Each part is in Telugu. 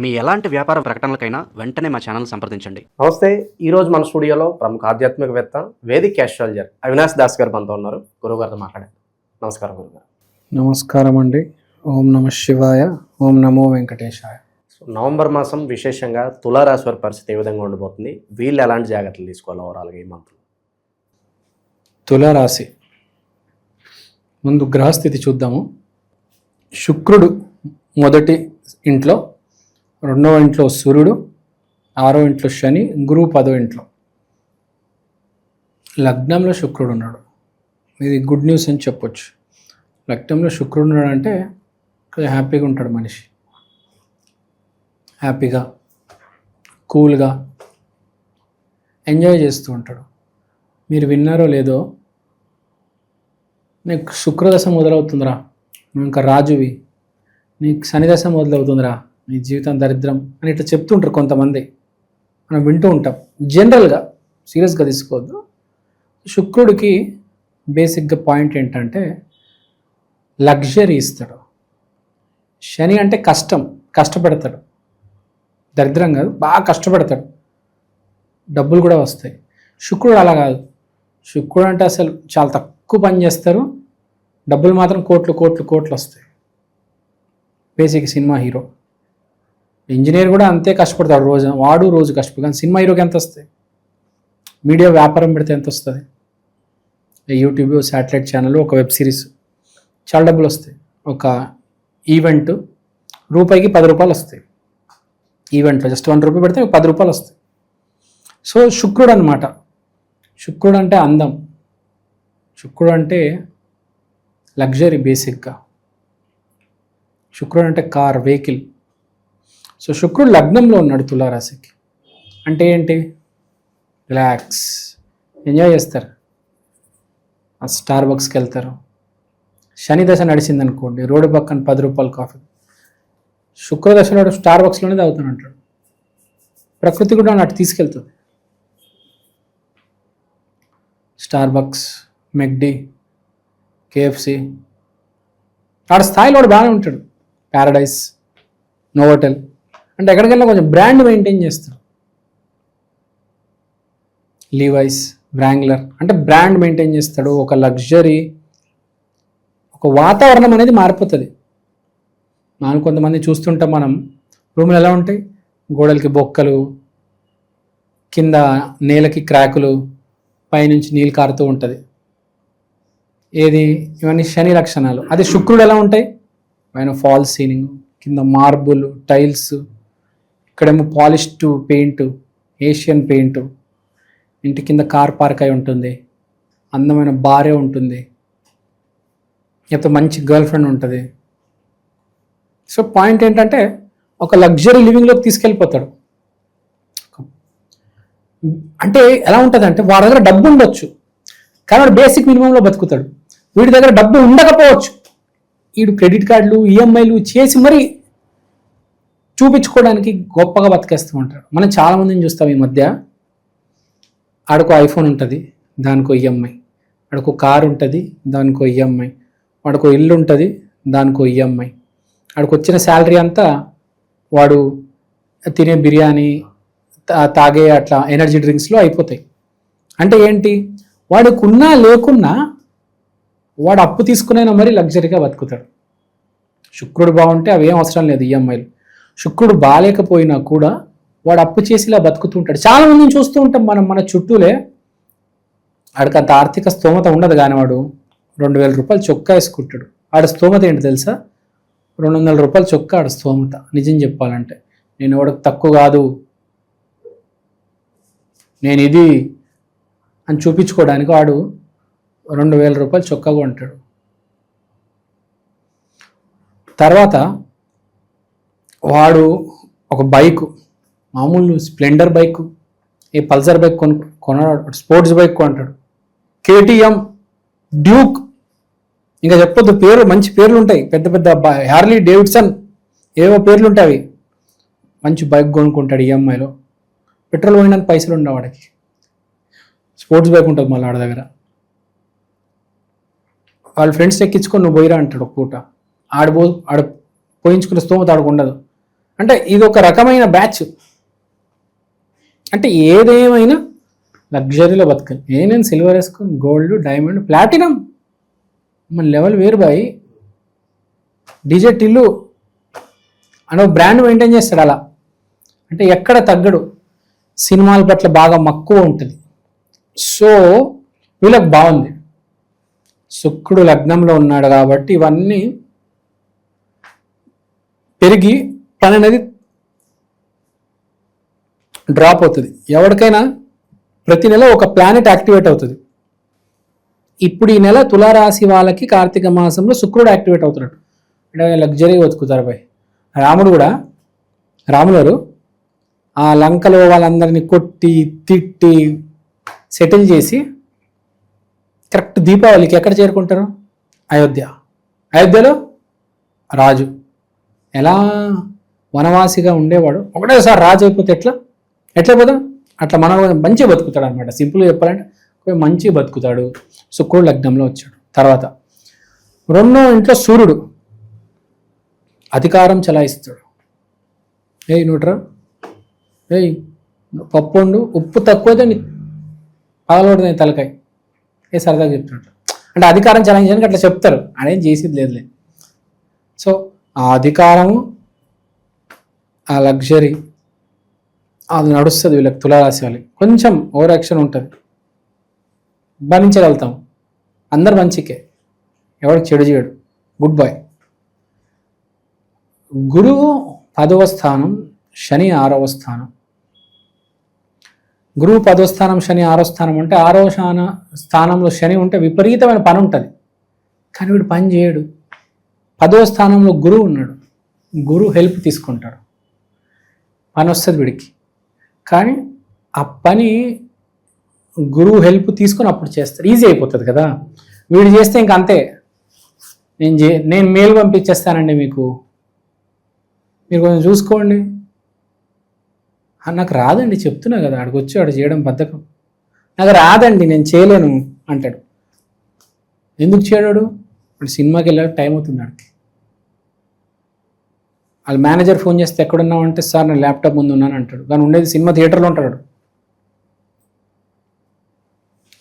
మీ ఎలాంటి వ్యాపార ప్రకటనలకైనా వెంటనే మా ఛానల్ సంప్రదించండి. నమస్తే ఈ రోజు మన స్టూడియోలో ప్రముఖ ఆధ్యాత్మికవేత్త వేదిక్ ఆస్ట్రాలజర్ అవినాష్ దాస్ గారు మనతో ఉన్నారు. గురువు గారితో మాట్లాడారు నమస్కారం గురుగారు నమస్కారం అండి. ఓం నమ శివాయ ఓం నమో వెంకటేశాయ. సో నవంబర్ మాసం విశేషంగా తులారాశి వారి పరిస్థితి ఏ విధంగా ఉండబోతుంది? వీళ్ళు ఎలాంటి జాగ్రత్తలు తీసుకోవాలి ఓవరాల్గా ఈ మంత్ తులారాశి. ముందు గ్రహస్థితి చూద్దాము. శుక్రుడు మొదటి ఇంట్లో రెండవ ఇంట్లో సూర్యుడు ఆరో ఇంట్లో శని గురువు పదో ఇంట్లో. లగ్నంలో శుక్రుడు ఉన్నాడు. ఇది గుడ్ న్యూస్ అని చెప్పొచ్చు. లగ్నంలో శుక్రుడు ఉన్నాడు అంటే హ్యాపీగా ఉంటాడు మనిషి. హ్యాపీగా కూల్గా ఎంజాయ్ చేస్తూ ఉంటాడు. మీరు విన్నారో లేదో నీకు శుక్రదశ మొదలవుతుందిరా. నువ్వు ఇంకా రాజువి. నీకు శనిదశ మొదలవుతుందిరా. నీ జీవితం దరిద్రం అని ఇట్లా చెప్తుంటారు కొంతమంది. మనం వింటూ ఉంటాం. జనరల్గా సీరియస్గా తీసుకోవద్దు. శుక్రుడికి బేసిక్గా పాయింట్ ఏంటంటే లగ్జరీ ఇస్తాడు. శని అంటే కష్టం కష్టపడతాడు. దరిద్రం కాదు బాగా కష్టపడతాడు. డబ్బులు కూడా వస్తాయి. శుక్రుడు అలా కాదు. శుక్రుడు అంటే అసలు చాలా తక్కువ పని చేస్తారు. డబ్బులు మాత్రం కోట్లు కోట్లు కోట్లు వస్తాయి. Basic cinema hero. ఇంజనీర్ కూడా అంతే కష్టపడతాడు రోజు వాడు రోజు కష్టపడు. కానీ సినిమా హీరోకి ఎంత వస్తాయి? మీడియా వ్యాపారం పెడితే ఎంత వస్తుంది? యూట్యూబ్ శాటిలైట్ ఛానల్ ఒక వెబ్ సిరీస్ చాలా డబ్బులు వస్తాయి. ఒక ఈవెంట్ రూపాయికి పది రూపాయలు వస్తాయి. ఈవెంట్లో జస్ట్ వన్ రూపాయి పెడితే పది రూపాయలు వస్తాయి. సో శుక్రుడు అనమాట శుక్రుడు అంటే అందం. శుక్రుడు అంటే లగ్జరీ బేసిక్గా. శుక్రుడు అంటే కార్ వెహికల్. సో శుక్రుడు లగ్నంలో ఉన్నాడు తులారాశికి. అంటే ఏంటి? రిలాక్స్. ఎంజాయ్ చేస్తారు. ఆ స్టార్ బక్స్కి వెళ్తారు. శని దశ నడిచింది అనుకోండి రోడ్డు పక్కన పది రూపాయల కాఫీ. శుక్రదశలో స్టార్ బక్స్లోనే తాగుతాను అంటాడు. ప్రకృతి కూడా అటు తీసుకెళ్తుంది. Starbucks McD KFC. ఆడ స్థాయిలో బాగానే ఉంటాడు. Paradise Novotel. అంటే ఎక్కడికెళ్ళినా కొంచెం బ్రాండ్ మెయింటైన్ చేస్తాడు లీవైస్ బ్రాంగ్లర్ అంటే బ్రాండ్ మెయింటైన్ చేస్తాడు. ఒక లగ్జరీ ఒక వాతావరణం అనేది మారిపోతుంది. మనం కొంతమంది చూస్తుంటాం మనం. రూములు ఎలా ఉంటాయి? గోడలకి బొక్కలు కింద నేలకి క్రాకులు పైనుంచి నీళ్ళు కారుతూ ఉంటుంది. ఏది? ఇవన్నీ శని లక్షణాలు. అదే శుక్రుడు ఎలా ఉంటాయి? పైన ఫాల్ సీలింగ్ కింద మార్బుల్ టైల్స్ ఇక్కడేమో పాలిష్డ్ పెయింట్ ఏషియన్ పెయింట్. ఇంటి కింద కార్ పార్క్ అయి ఉంటుంది. అందమైన భార్య ఉంటుంది. లేకపోతే మంచి గర్ల్ ఫ్రెండ్ ఉంటుంది. సో పాయింట్ ఏంటంటే ఒక లగ్జరీ లివింగ్లోకి తీసుకెళ్ళిపోతాడు. అంటే ఎలా ఉంటుంది అంటే వాడి దగ్గర డబ్బు ఉండొచ్చు. కానీ బేసిక్ మినిమంలో బతుకుతాడు. వీడి దగ్గర డబ్బు ఉండకపోవచ్చు. వీడు క్రెడిట్ కార్డులు ఈఎంఐలు చేసి మరీ చూపించుకోవడానికి గొప్పగా బతికేస్తూ ఉంటారు. మనం చాలామందిని చూస్తాం ఈ మధ్య. ఆడకో ఐఫోన్ ఉంటుంది దానికో ఈఎంఐ ఆడకో కారు ఉంటుంది దానికో ఈఎంఐ వాడికో ఇల్లు ఉంటుంది దానికో ఈఎంఐ ఆడికి వచ్చిన శాలరీ అంతా వాడు తినే బిర్యానీ తా- తాగే అట్లా ఎనర్జీ డ్రింక్స్లో అయిపోతాయి. అంటే ఏంటి? వాడికి ఉన్నా లేకున్నా వాడు అప్పు తీసుకునైనా మరీ లగ్జరీగా బతుకుతాడు. శుక్రుడు బాగుంటే అవి ఏం అవసరం లేదు ఈఎంఐలు శుక్రుడు బాగాలేకపోయినా కూడా వాడు అప్పు చేసి ఇలా బతుకుతూ ఉంటాడు చూస్తూ ఉంటాం మనం మన చుట్టూలే. వాడికి అంత ఆర్థిక స్తోమత ఉండదు కానీ వాడు రెండు వేల రూపాయలు చొక్కా వేసుకుంటాడు. ఆడ స్తోమత ఏంటి తెలుసా? రెండు వందల రూపాయలు చొక్కా ఆడ స్తోమత. నిజం చెప్పాలంటే నేను ఎవడికి తక్కువ కాదు. నేను ఇది అని చూపించుకోవడానికి వాడు రెండు వేల రూపాయలు చొక్కా కొంటాడు. తర్వాత వాడు ఒక బైక్ మామూలు స్ప్లెండర్ బైక్ ఏ పల్సర్ బైక్ కొను కొనడు స్పోర్ట్స్ బైక్ కొంటాడు. కేటీఎం డ్యూక్ ఇంకా చెప్పొద్దు పేరు మంచి పేర్లు ఉంటాయి. పెద్ద పెద్ద బ- హ్యార్లీ డేవిడ్సన్ ఏవో పేర్లు ఉంటాయి అవి. మంచి బైక్ కొనుక్కుంటాడు ఈఎంఐలో. పెట్రోల్ పోయినాక పైసలు ఉండవు వాడికి. స్పోర్ట్స్ బైక్ ఉంటుంది మళ్ళీ ఆడ దగ్గర. వాళ్ళ ఫ్రెండ్స్ ఎక్కించుకొని నువ్వు పోయిరా అంటాడు ఒక పూట. ఆడ ఆడ పోయించుకునే స్తోమత ఆడకు ఉండదు. అంటే ఇది ఒక రకమైన బ్యాచ్. అంటే ఏదేమైనా లగ్జరీలో బతకాలి. ఏ నేను సిల్వర్ వేసుకొని గోల్డ్ డైమండ్ ప్లాటినం. మన లెవెల్ వేరు బాయ్. డీజే టిల్లు అని బ్రాండ్ మెయింటైన్ చేస్తాడు అలా. అంటే ఎక్కడ తగ్గడు. సినిమాల పట్ల బాగా మక్కువ ఉంటుంది. సో వీళ్ళకి బాగుంది. శుక్రుడు లగ్నంలో ఉన్నాడు కాబట్టి ఇవన్నీ పెరిగి పని అనేది డ్రాప్ అవుతుంది. ఎవరికైనా ప్రతి నెల ఒక ప్లానెట్ యాక్టివేట్ అవుతుంది. ఇప్పుడు ఈ నెల తులారాశి వాళ్ళకి కార్తీక మాసంలో శుక్రుడు యాక్టివేట్ అవుతున్నాడు. అంటే లగ్జరీ బతుకుతారు పై రాముడు కూడా రాములు గారు ఆ లంకలో వాళ్ళందరినీ కొట్టి తిట్టి సెటిల్ చేసి కరెక్ట్ దీపావళికి ఎక్కడ చేరుకుంటారు? అయోధ్య. అయోధ్యలో రాజు. ఎలా? వనవాసిగా ఉండేవాడు. ఒకటేసారి రాజు అయిపోతే ఎట్లా? ఎట్లా పోతాం? అట్లా మన మంచి బతుకుతాడు అనమాట సింపుల్గా చెప్పాలంటే మంచి బతుకుతాడు. శుక్రుడు లగ్నంలో వచ్చాడు. తర్వాత రెండో ఇంట్లో సూర్యుడు అధికారం చలాయిస్తాడు. ఏయ్ నూట్రా ఏయ్ పప్పు వండు. ఉప్పు తక్కువైతే నీ పగలబడుతుంది తలకాయ. ఏ సరదాగా చెప్తున్నాడు అంటే అధికారం చలాయించడానికి అట్లా చెప్తారు. ఆడేం చేసేది లేదులే. సో ఆ అధికారము ఆ లగ్జరీ అది నడుస్తుంది వీళ్ళకి తులారాశి వాళ్ళకి. కొంచెం ఓవర్ యాక్షన్ ఉంటుంది. భరించగలుగుతాం అందరు మంచికే. ఎవరికి చెడు చేయడు. Good boy. గురువు పదవ స్థానం శని ఆరవ స్థానం. గురువు పదో స్థానం శని ఆరో స్థానం అంటే ఆరో స్థాన స్థానంలో శని ఉంటే విపరీతమైన పని ఉంటుంది. కానీ వీడు పని చేయడు. పదో స్థానంలో గురువు ఉన్నాడు. గురువు హెల్ప్ తీసుకుంటాడు. పని వస్తుంది వీడికి. కానీ ఆ పని గురువు హెల్ప్ తీసుకొని అప్పుడు చేస్తారు ఈజీ అయిపోతుంది కదా. వీడు చేస్తే ఇంక అంతే. నేను చే నేను మెయిల్ పంపించేస్తానండి మీకు. మీరు కొంచెం చూసుకోండి. నాకు రాదండి చెప్తున్నా కదా. ఆడికి వచ్చి ఆడు చేయడం బద్ధకం. నాకు రాదండి నేను చేయలేను అంటాడు. ఎందుకు చేయడాడు ఇప్పుడు సినిమాకి వెళ్ళాడు టైం అవుతుంది ఆడికి. వాళ్ళ మేనేజర్ ఫోన్ చేస్తే ఎక్కడున్నావు అంటే సార్ నేను ల్యాప్టాప్ ముందు ఉన్నాను అంటాడు. కానీ ఉండేది సినిమా థియేటర్లో ఉంటాడు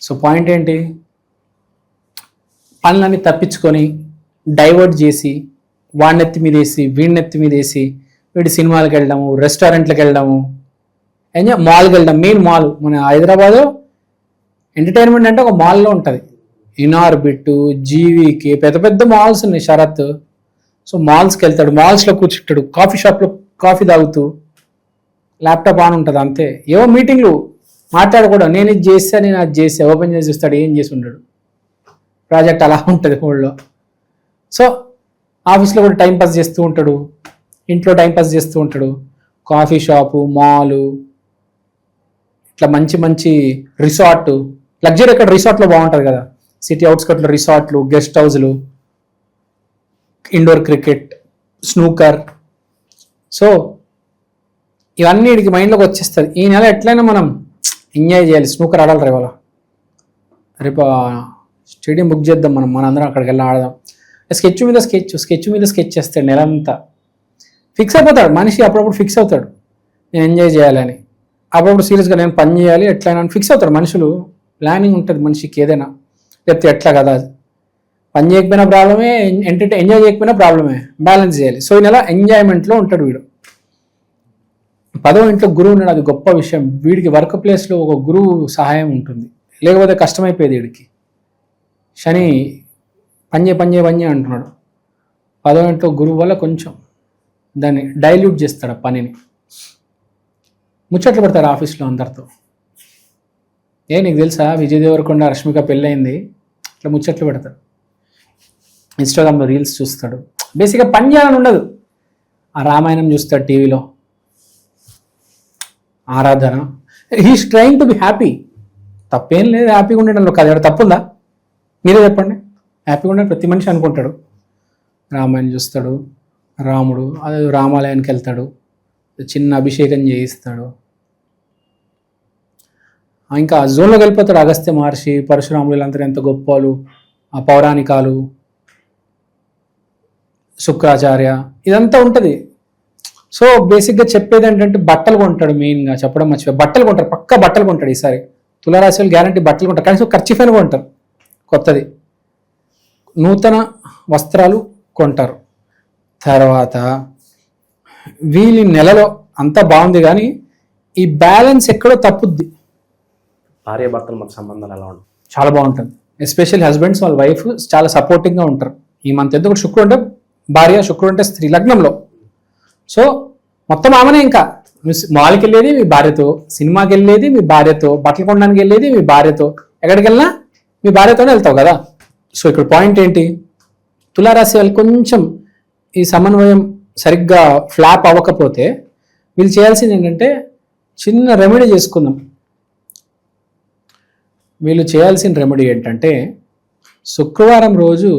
సో పాయింట్ ఏంటి? పనులన్నీ తప్పించుకొని డైవర్ట్ చేసి వాడినెత్తి మీద వేసి వీడినెత్తి మీద వేసి వీడి సినిమాలకు వెళ్ళడము రెస్టారెంట్లకు వెళ్ళడము ఎంజాయ్ మాల్కి వెళ్ళడం మెయిన్ మాల్ మన హైదరాబాద్ ఎంటర్టైన్మెంట్ అంటే ఒక మాల్లో ఉంటుంది. ఇనార్బిట్ జీవీకి పెద్ద పెద్ద మాల్స్ ఉన్నాయి శరత్. సో మాల్స్కి వెళ్తాడు మాల్స్లో కూర్చుంటాడు కాఫీ షాప్లో కాఫీ తాగుతూ ల్యాప్టాప్ ఆన్ ఉంటుంది అంతే. ఏవో మీటింగ్లు మాట్లాడకూడదు నేను ఇది చేస్తా నేను అది చేస్తా ఓపెన్ చేసి చూస్తాడు ఏం చేసి ఉంటాడు ప్రాజెక్ట్ అలా ఉంటుంది ఊళ్ళో సో ఆఫీస్లో కూడా టైం పాస్ చేస్తూ ఉంటాడు ఇంట్లో టైం పాస్ చేస్తూ ఉంటాడు. కాఫీ షాపు మాలు ఇట్లా మంచి మంచి రిసార్ట్ లగ్జరీ అక్కడ రిసార్ట్లో బాగుంటుంది కదా. సిటీ అవుట్స్కట్లో రిసార్ట్లు గెస్ట్ హౌస్లు ఇండోర్ క్రికెట్ స్నూకర్. సో ఇవన్నీ వీడికి మైండ్లోకి వచ్చేస్తుంది. ఈ నెల ఎట్లయినా మనం ఎంజాయ్ చేయాలి. స్నూకర్ ఆడాలి రేపు రేపు స్టేడియం బుక్ చేద్దాం మనం. మనందరం అక్కడికి వెళ్ళి ఆడదాం. స్కెచ్ మీద స్కెచ్ స్కెచ్ మీద స్కెచ్ చేస్తాడు నెలంతా. ఫిక్స్ అయిపోతాడు. మనిషి అప్పుడప్పుడు ఫిక్స్ అవుతాడు. నేను ఎంజాయ్ చేయాలని అప్పుడప్పుడు సీరియస్గా నేను పని చేయాలి ఎట్లయినా ఫిక్స్ అవుతాడు మనుషులు. ప్లానింగ్ ఉంటుంది మనిషికి ఏదైనా. లేకపోతే ఎట్లా కదా పని చేయకపోయినా ప్రాబ్లమే ఎంటర్టైన్ ఎంజాయ్ చేయకపోయినా ప్రాబ్లమే. బ్యాలెన్స్ చేయాలి. సో ఈ నెల ఎంజాయ్మెంట్లో ఉంటాడు వీడు. పదవ ఇంట్లో గురువు ఉన్నాడు. అది గొప్ప విషయం. వీడికి వర్క్ ప్లేస్లో ఒక గురువు సహాయం ఉంటుంది. లేకపోతే కష్టమైపోయేది వీడికి. శని పంజే పంజే పంజే అంటున్నాడు. పదవ ఇంట్లో గురువు వల్ల కొంచెం దాన్ని డైల్యూట్ చేస్తాడు ఆ పనిని. ముచ్చట్లు పెడతారు ఆఫీస్లో అందరితో. ఏ నీకు తెలుసా? విజయ్ దేవరకొండ రష్మిక పెళ్ళయింది. ఇట్లా ముచ్చట్లు పెడతారు. ఇన్స్టాగ్రామ్లో రీల్స్ చూస్తాడు. బేసిక్గా పని చేయాలని ఉండదు. ఆ రామాయణం చూస్తాడు టీవీలో. ఆరాధన. He's trying to be happy తప్పేం లేదు హ్యాపీగా ఉండడంలో కథ ఎవరు తప్పుందా? మీరే చెప్పండి. హ్యాపీగా ఉండే ప్రతి మనిషి అనుకుంటాడు. రామాయణం చూస్తాడు. రాముడు అదే రామాలయానికి వెళ్తాడు. చిన్న అభిషేకం చేయిస్తాడు. ఇంకా జోన్లోకి వెళ్ళిపోతాడు అగస్త్య మహర్షి. పరశురాములు వీళ్ళందరూ ఎంత గొప్పలు ఆ పౌరాణికాలు. శుక్రాచార్య ఇదంతా ఉంటుంది. సో బేసిక్గా చెప్పేది ఏంటంటే బట్టలు కొంటాడు మెయిన్గా చెప్పడం మర్చిపోయి. బట్టలు కొంటారు పక్కా బట్టలు కొంటాడు ఈసారి. తులారాశి వాళ్ళు గ్యారంటీ బట్టలు కొంటారు. కనీసం ఖర్చు అయినా కొంటారు. కొత్తది. నూతన వస్త్రాలు కొంటారు. తర్వాత వీళ్ళ నెలలో అంతా బాగుంది కానీ ఈ బ్యాలెన్స్ ఎక్కడో తప్పుద్ది. భార్య భర్తల మధ్య సంబంధాలు ఎలా ఉంటాయి? చాలా బాగుంటుంది. ఎస్పెషల్లీ హస్బెండ్స్ వాళ్ళ వైఫ్ చాలా సపోర్టింగ్గా ఉంటారు. ఈ మంత్ ఎందుకు శుక్రుడు అంటే భార్య శుక్రుడు అంటే స్త్రీ లగ్నంలో. సో మొత్తం ఆమెనే ఇంకా. మాల్కి వెళ్ళేది మీ భార్యతో సినిమాకి వెళ్ళేది మీ భార్యతో బట్టలు కొనడానికి వెళ్ళేది మీ భార్యతో ఎక్కడికి వెళ్ళినా మీ భార్యతోనే వెళ్తావు కదా. సో ఇక్కడ పాయింట్ ఏంటి? తులారాశి వాళ్ళు కొంచెం ఈ సమన్వయం సరిగ్గా ఫ్లాప్ అవ్వకపోతే వీళ్ళు చేయాల్సింది ఏంటంటే చిన్న రెమెడీ చేసుకుందాం. వీళ్ళు చేయాల్సిన రెమెడీ ఏంటంటే శుక్రవారం రోజు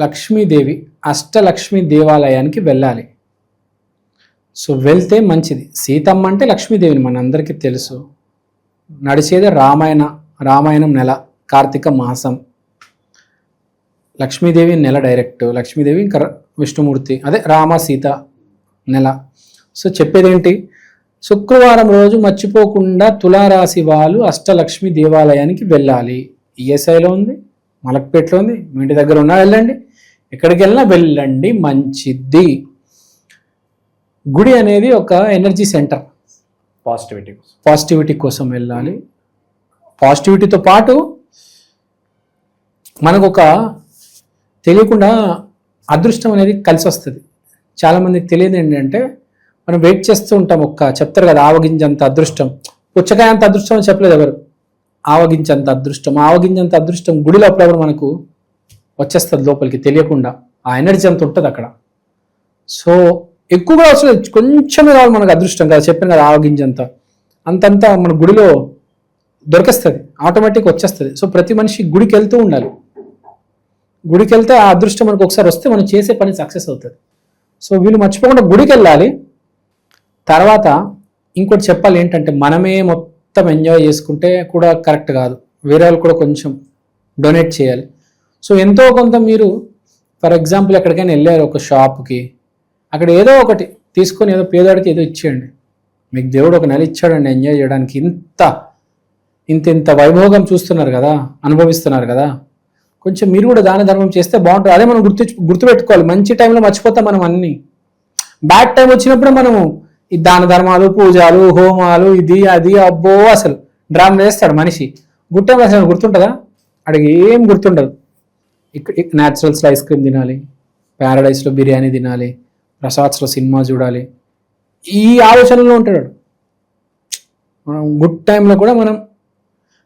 లక్ష్మీదేవి అష్టలక్ష్మి దేవాలయానికి వెళ్ళాలి. సో వెళ్తే మంచిది. సీతమ్మ అంటే లక్ష్మీదేవిని మనందరికీ తెలుసు. నడిచేది రామాయణ రామాయణం నెల కార్తీక మాసం. లక్ష్మీదేవి నెల డైరెక్ట్ లక్ష్మీదేవి ఇంకా విష్ణుమూర్తి అదే రామ సీత నెల. సో చెప్పేది ఏంటి శుక్రవారం రోజు మర్చిపోకుండా తులారాశి వాళ్ళు అష్టలక్ష్మి దేవాలయానికి వెళ్ళాలి. ఈఎస్ఐలో ఉంది మలక్పేటలో ఉంది మీ ఇంటి దగ్గర ఉన్నా వెళ్ళండి. ఎక్కడికి వెళ్ళినా వెళ్ళండి మంచిది. గుడి అనేది ఒక ఎనర్జీ సెంటర్. పాజిటివిటీ పాజిటివిటీ కోసం వెళ్ళాలి. పాజిటివిటీతో పాటు మనకు ఒక తెలియకుండా అదృష్టం అనేది కలిసి వస్తుంది చాలామందికి తెలియదు ఏంటంటే మనం వెయిట్ చేస్తూ ఉంటాం ఒక్క చెప్తారు కదా ఆవగింజంత అదృష్టం. పుచ్చకాయ అంత అదృష్టం అని చెప్పలేదు ఎవరు. ఆవగించంత అదృష్టం. ఆవగింజంత అదృష్టం గుడిలో అప్పుడప్పుడు మనకు వచ్చేస్తుంది లోపలికి తెలియకుండా. ఆ ఎనర్జీ అంత ఉంటుంది అక్కడ. సో ఎక్కువగా అసలు కొంచెం కొంచెమే కావాలి మనకు అదృష్టం కదా. చెప్పాను కదా ఆవగింజంత అంతంతా మన గుడిలో దొరికేస్తుంది. ఆటోమేటిక్ వచ్చేస్తుంది. సో ప్రతి మనిషి గుడికి వెళ్తూ ఉండాలి. గుడికి వెళ్తే ఆ అదృష్టం మనకు ఒకసారి వస్తే మనం చేసే పని సక్సెస్ అవుతుంది. సో వీళ్ళు మర్చిపోకుండా గుడికి వెళ్ళాలి. తర్వాత ఇంకోటి చెప్పాలి ఏంటంటే మనమే మొత్తం ఎంజాయ్ చేసుకుంటే కూడా కరెక్ట్ కాదు. వేరే వాళ్ళు కూడా కొంచెం డొనేట్ చేయాలి. సో ఎంతో కొంత మీరు ఫర్ ఎగ్జాంపుల్ ఎక్కడికైనా వెళ్ళారు ఒక షాప్కి అక్కడ ఏదో ఒకటి తీసుకొని ఏదో పేదవాడికి ఏదో ఇచ్చేయండి. మీకు దేవుడు ఒక నెల ఇచ్చాడండి ఎంజాయ్ చేయడానికి. ఇంత ఇంత ఇంత వైభోగం చూస్తున్నారు కదా అనుభవిస్తున్నారు కదా. కొంచెం మీరు కూడా దాన ధర్మం చేస్తే బాగుంటుంది. అదే మనం గుర్తు గుర్తుపెట్టుకోవాలి. మంచి టైంలో మర్చిపోతాం మనం అన్ని. బ్యాడ్ టైం వచ్చినప్పుడు మనము ఈ దాన ధర్మాలు పూజలు హోమాలు ఇది అది అబ్బో అసలు. డ్రామా చేస్తాడు మనిషి. గుడ్ అసలు గుర్తుంటుందా? అడిగి ఏం గుర్తుండదు. ఇక్కడ న్యాచురల్స్లో ఐస్ క్రీమ్ తినాలి ప్యారడైస్లో బిర్యానీ తినాలి ప్రసాద్స్లో సినిమా చూడాలి. ఈ ఆలోచనలో ఉంటాడు మనం గుడ్ టైంలో కూడా మనం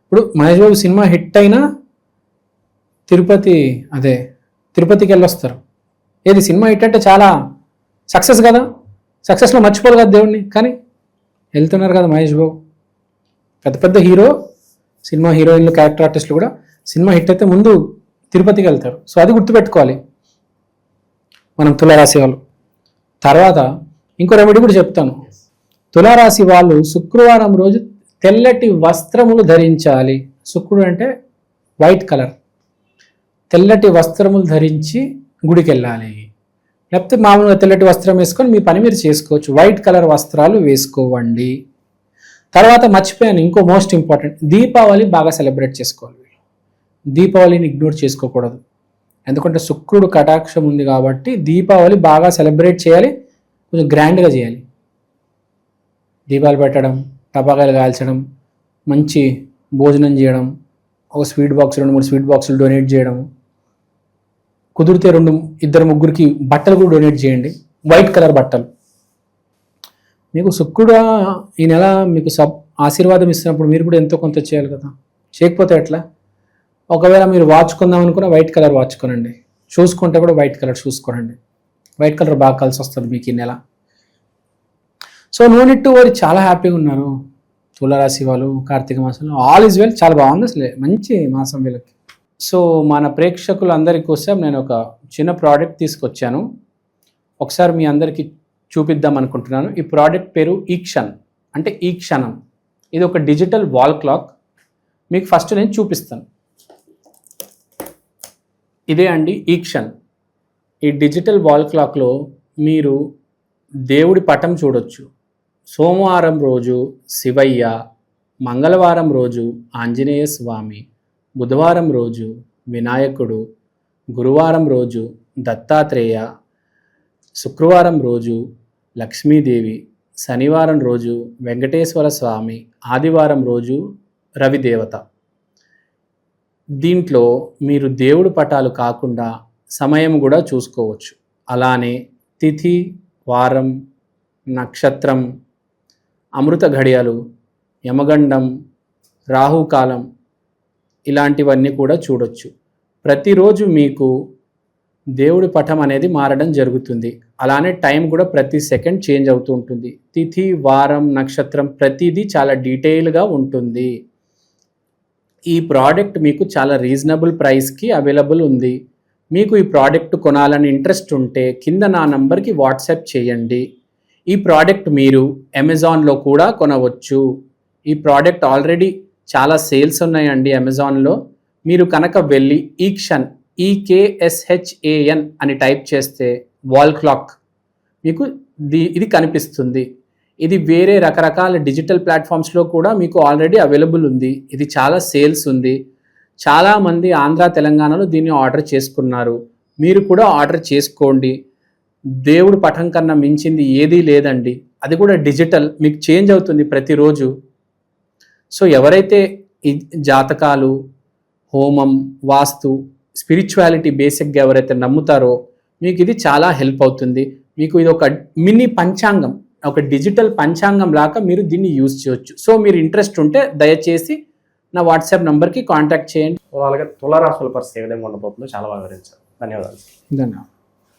ఇప్పుడు మహేష్ బాబు సినిమా హిట్ అయినా తిరుపతి అదే తిరుపతికి వెళ్ళొస్తారు. ఏది సినిమా హిట్ అంటే చాలా సక్సెస్ కదా? సక్సెస్లో మర్చిపోరు కదా దేవుడిని కానీ వెళ్తున్నారు కదా మహేష్ బాబు. పెద్ద పెద్ద హీరో సినిమా హీరోయిన్లు క్యారెక్టర్ ఆర్టిస్టులు కూడా సినిమా హిట్ అయితే ముందు తిరుపతికి వెళ్తారు. సో అది గుర్తుపెట్టుకోవాలి. మనం తులారాశి వాళ్ళు. తర్వాత ఇంకో రెమెడీ కూడా చెప్తాను. తులారాశి వాళ్ళు శుక్రవారం రోజు తెల్లటి వస్త్రములు ధరించాలి. శుక్రుడు అంటే వైట్ కలర్ తెల్లటి వస్త్రములు ధరించి గుడికి వెళ్ళాలి లేకపోతే మామూలుగా తెల్లటి వస్త్రం వేసుకొని మీ పని మీరు చేసుకోవచ్చు. వైట్ కలర్ వస్త్రాలు వేసుకోవండి. తర్వాత మర్చిపోయాను. ఇంకో మోస్ట్ ఇంపార్టెంట్ దీపావళి బాగా సెలబ్రేట్ చేసుకోవాలి. దీపావళిని ఇగ్నోర్ చేసుకోకూడదు. ఎందుకంటే శుక్రుడు కటాక్షం ఉంది కాబట్టి దీపావళి బాగా సెలబ్రేట్ చేయాలి కొంచెం గ్రాండ్గా చేయాలి. దీపాలు పెట్టడం టపాకాయలు కాల్చడం మంచి భోజనం చేయడం ఒక స్వీట్ బాక్స్ రెండు మూడు స్వీట్ బాక్సులు డొనేట్ చేయడం. కుదిరితే రెండు ఇద్దరు ముగ్గురికి బట్టలు కూడా డొనేట్ చేయండి. వైట్ కలర్ బట్టలు. మీకు శుక్రుడు ఈ నెల మీకు సబ్ ఆశీర్వాదం ఇస్తున్నప్పుడు మీరు కూడా ఎంతో కొంత చేయాలి కదా. చేయకపోతే ఎట్లా? ఒకవేళ మీరు వాచ్ కొందాం అనుకున్న వైట్ కలర్ వాచ్ కొనండి షూస్ కొంటే కూడా వైట్ కలర్ షూస్ కొనండి వైట్ కలర్ బాగా కలిసి వస్తుంది మీకు ఈ నెల. సో నో నిట్ టు చాలా హ్యాపీగా ఉన్నారు. తులరాశి వాళ్ళు కార్తీక మాసంలో ఆల్ ఇస్ వెల్ చాలా బాగుంది అసలు. మంచి మాసం వీళ్ళకి. సో మన ప్రేక్షకులందరి కోసం నేను ఒక చిన్న ప్రోడక్ట్ తీసుకొచ్చాను. ఒకసారి మీ అందరికీ చూపిద్దాం అనుకుంటున్నాను. ఈ ప్రోడక్ట్ పేరు ఈక్షన్ అంటే ఈ క్షణం. ఇది ఒక డిజిటల్ వాల్ క్లాక్. మీకు ఫస్ట్ నేను చూపిస్తాను. ఇదే అండి ఈక్షన్ ఈ డిజిటల్ వాల్ క్లాక్లో మీరు దేవుడి పటం చూడొచ్చు. సోమవారం రోజు శివయ్య మంగళవారం రోజు ఆంజనేయ స్వామి బుధవారం రోజు వినాయకుడు గురువారం రోజు దత్తాత్రేయ శుక్రవారం రోజు లక్ష్మీదేవి శనివారం రోజు వెంకటేశ్వర స్వామి ఆదివారం రోజు రవిదేవత. దీంట్లో మీరు దేవుడు పటాలు కాకుండా సమయం కూడా చూసుకోవచ్చు. అలానే తిథి వారం నక్షత్రం అమృత ఘడియలు యమగండం రాహుకాలం ఇలాంటివన్నీ కూడా చూడొచ్చు. ప్రతిరోజు మీకు దేవుడి పటం అనేది మారడం జరుగుతుంది. అలానే టైం కూడా ప్రతి సెకండ్ చేంజ్ అవుతూ ఉంటుంది. తిథి వారం నక్షత్రం ప్రతిదీ చాలా డీటెయిల్గా ఉంటుంది. ఈ ప్రోడక్ట్ మీకు చాలా రీజనబుల్ ప్రైస్కి అవైలబుల్ ఉంది. మీకు ఈ ప్రోడక్ట్ కొనాలని ఇంట్రెస్ట్ ఉంటే కింద నా నంబర్కి వాట్సాప్ చేయండి. ఈ ప్రోడక్ట్ మీరు అమెజాన్లో కూడా కొనవచ్చు. ఈ ప్రోడక్ట్ ఆల్రెడీ చాలా సేల్స్ ఉన్నాయండి అమెజాన్లో మీరు కనుక వెళ్ళి ఈక్షన్ ఈకేఎస్హెచ్ఏఎన్ అని టైప్ చేస్తే వాల్ క్లాక్ మీకు ది ఇది కనిపిస్తుంది. ఇది వేరే రకరకాల డిజిటల్ ప్లాట్ఫామ్స్లో కూడా మీకు ఆల్రెడీ అవైలబుల్ ఉంది. ఇది చాలా సేల్స్ ఉంది. చాలామంది ఆంధ్ర తెలంగాణలో దీన్ని ఆర్డర్ చేసుకున్నారు. మీరు కూడా ఆర్డర్ చేసుకోండి. దేవుడు పటం కన్నా మించింది ఏదీ లేదండి. అది కూడా డిజిటల్. మీకు చేంజ్ అవుతుంది ప్రతిరోజు. సో ఎవరైతే ఈ జాతకాలు హోమం వాస్తు స్పిరిచువాలిటీ బేసిక్గా ఎవరైతే నమ్ముతారో మీకు ఇది చాలా హెల్ప్ అవుతుంది. మీకు ఇది ఒక మినీ పంచాంగం. ఒక డిజిటల్ పంచాంగం లాగా మీరు దీన్ని యూజ్ చేయొచ్చు. సో మీరు ఇంట్రెస్ట్ ఉంటే దయచేసి నా వాట్సాప్ నంబర్కి కాంటాక్ట్ చేయండి. అలాగే తులారాశుల పరిస్థితి ఏ విధంగా ఉండబోతుందో చాలా బాగా వివరించారు. ధన్యవాదాలు. ధన్యవాదాలు.